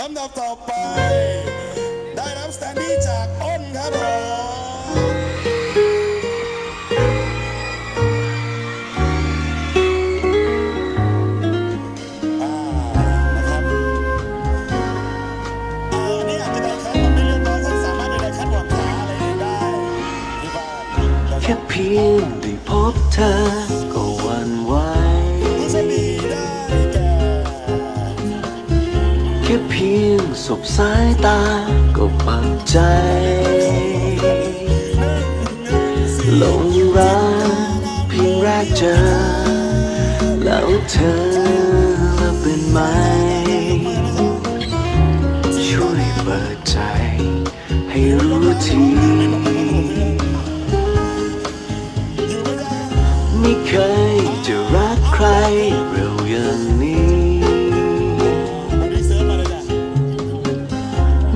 ลำดับต่อไป ได้รับสแตนดี้จากอ้นครับผมนี่อาจจะได้ครับมันไม่เรียบร้อยท่สามารถได้คัดหวังขาอะไรได้ที่บ้านนะครับแค่เพียงได้พบเธอ บสายตาก็ปักใจหลงรักเพียงแรกเจอแล้วเธอ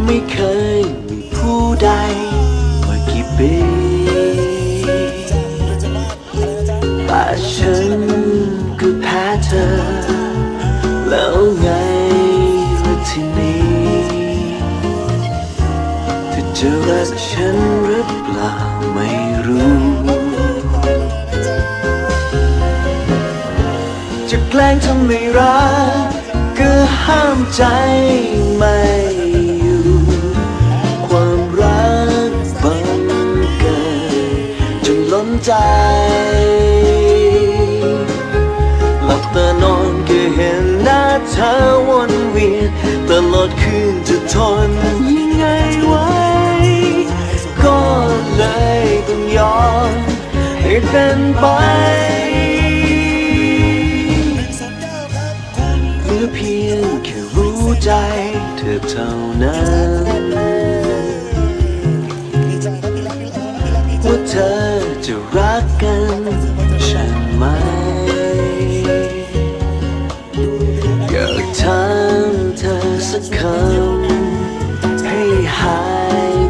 ไม่เคยมีผู้ใดมากี่ปีจ้ะเบญจมาศอรนะจ๊ะแต่ฉันก็แพ้เธอ แล้วไงล่ะทีนี้เธอจะรักฉันหรือเปล่าไม่รู้จะแกล้งทำไม่รักก็ห้ามใจไม่ ใจ หลับตานอนก็เห็นหน้าเธอวนเวียนตลอดคืนจะทนยังไงไว้ ก็เลยต้องยอมให้เป็นไปเหลือเพียงแค่รู้ใจเธอเท่านั้น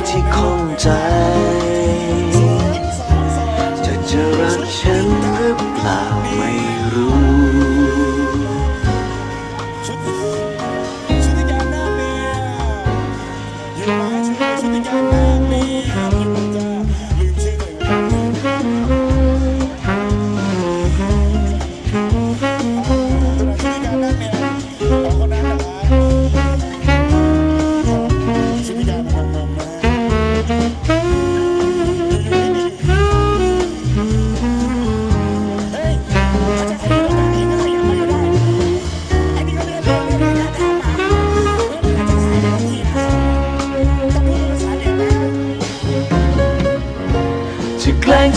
ที่ข้องใจ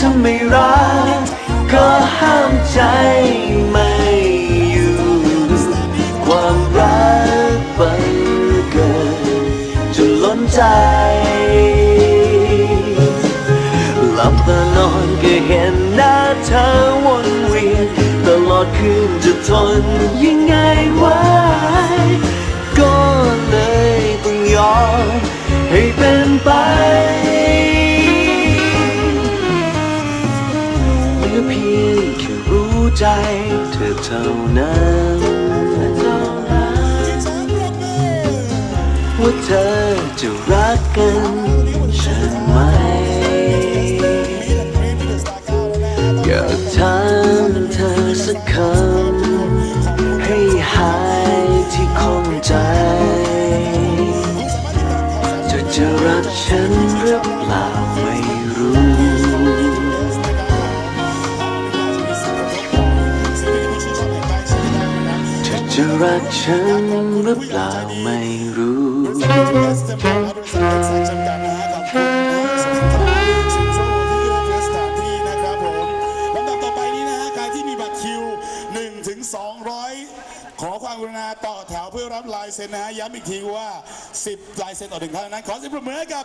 ทำไม่รัก ก็ห้ามใจไม่อยู่ ความรักบังเกิดจนล้นใจหลับตานอนก็เห็นหน้าเธอวนเวียนตลอดคืนจะทนยังไงไหวก็เลยต้องยอมให้เป็นไป อเท่านั้นว่าเธอจะรักกันใช่ไหม อยากถามเธอสักคำ รักฉันหรือเปล่าไม่รู้ ขอความกรุณาต่อแถวเพื่อรับลายเซ็นนะฮะ ย้ำอีกทีว่า 10 ลายเซ็นต่อหนึ่งครั้งนั้น ขอเสิบปรบมือให้กับ